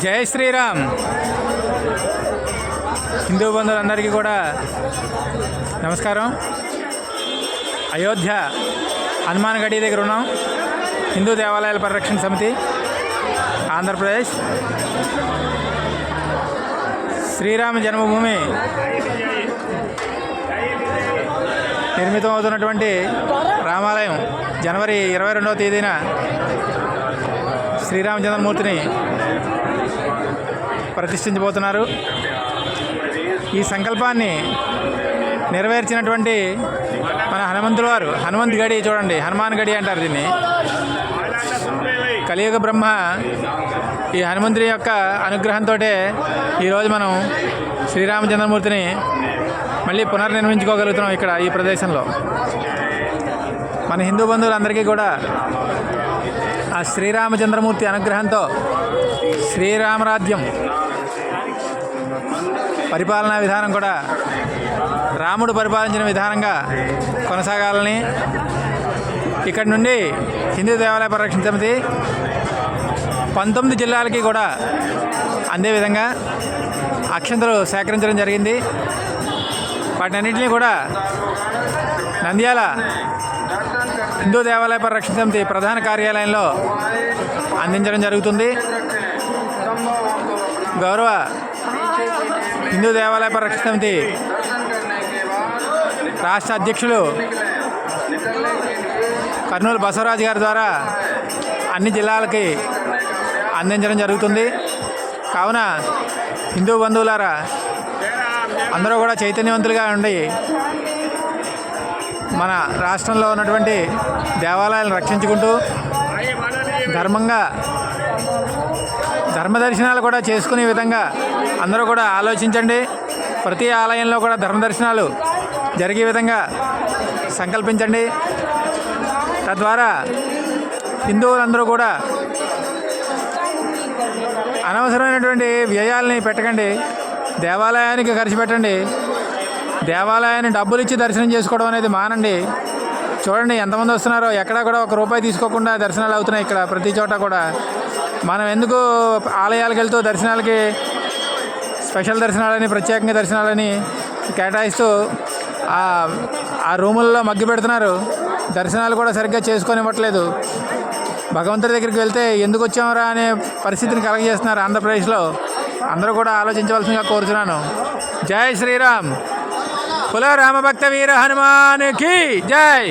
జై శ్రీరామ్. హిందూ బంధువులందరికీ కూడా నమస్కారం. అయోధ్య హనుమాన్ గడి దగ్గర ఉన్నాం. హిందూ దేవాలయాల పరిరక్షణ సమితి ఆంధ్రప్రదేశ్. శ్రీరామ జన్మభూమి నిర్మితం అవుతున్నటువంటి రామాలయం జనవరి ఇరవై రెండవ తేదీన శ్రీరామచంద్రమూర్తిని ప్రతిష్ఠించబోతున్నారు. ఈ సంకల్పాన్ని నెరవేర్చినటువంటి మన హనుమంతుల వారు హనుమంత్ గడి చూడండి హనుమాన్ గడి అంటారు దీన్ని. కలియుగ బ్రహ్మ ఈ హనుమంతుని యొక్క అనుగ్రహంతో ఈరోజు మనం శ్రీరామచంద్రమూర్తిని మళ్ళీ పునర్నిర్మించుకోగలుగుతున్నాం ఇక్కడ ఈ ప్రదేశంలో. మన హిందూ బంధువులందరికీ కూడా ఆ శ్రీరామచంద్రమూర్తి అనుగ్రహంతో శ్రీరామరాజ్యం. పరిపాలనా విధానం కూడా రాముడు పరిపాలించిన విధానంగా కొనసాగాలని ఇక్కడి నుండి హిందూ దేవాలయ పరిరక్షణ సమితి పంతొమ్మిది జిల్లాలకి కూడా అందే విధంగా అక్షంతలు సేకరించడం జరిగింది. వాటినన్నింటినీ కూడా నంద్యాల హిందూ దేవాలయ పరిరక్షణ సమితి ప్రధాన కార్యాలయంలో అందించడం జరుగుతుంది. గౌరవ హిందూ దేవాలయ పరిరక్షణ సమితి రాష్ట్ర అధ్యక్షులు కర్నూలు బసవరాజు గారి ద్వారా అన్ని జిల్లాలకి అందించడం జరుగుతుంది. కావున హిందూ బంధువులారా అందరూ కూడా చైతన్యవంతులుగా ఉండి మన రాష్ట్రంలో ఉన్నటువంటి దేవాలయాలను రక్షించుకుంటూ ధర్మంగా ధర్మ దర్శనాలు కూడా చేసుకునే విధంగా అందరూ కూడా ఆలోచించండి. ప్రతి ఆలయంలో కూడా ధర్మ దర్శనాలు జరిగే విధంగా సంకల్పించండి. తద్వారా హిందువులందరూ కూడా అనవసరమైనటువంటి వ్యయాల్ని పెట్టకండి. దేవాలయానికి ఖర్చు పెట్టండి. దేవాలయాన్ని డబ్బులు ఇచ్చి దర్శనం చేసుకోవడం అనేది మానండి. చూడండి ఎంతమంది వస్తున్నారో ఎక్కడ కూడా ఒక రూపాయి తీసుకోకుండా దర్శనాలు అవుతున్నాయి ఇక్కడ ప్రతి చోట కూడా. మనం ఎందుకు ఆలయాలకు వెళ్తూ దర్శనాలకి స్పెషల్ దర్శనాలని ప్రత్యేకంగా దర్శనాలని కేటాయిస్తూ ఆ ఆ రూముల్లో మగ్గి పెడుతున్నారు. దర్శనాలు కూడా సరిగ్గా చేసుకొని ఇవ్వట్లేదు భగవంతుడి దగ్గరికి వెళ్తే ఎందుకు వచ్చామరా అనే పరిస్థితిని కలగజేస్తున్నారు ఆంధ్రప్రదేశ్లో. అందరూ కూడా ఆలోచించవలసిందిగా కోరుతున్నాను జై శ్రీరామ్. కుల రామభక్త వీర హనుమానికి జై.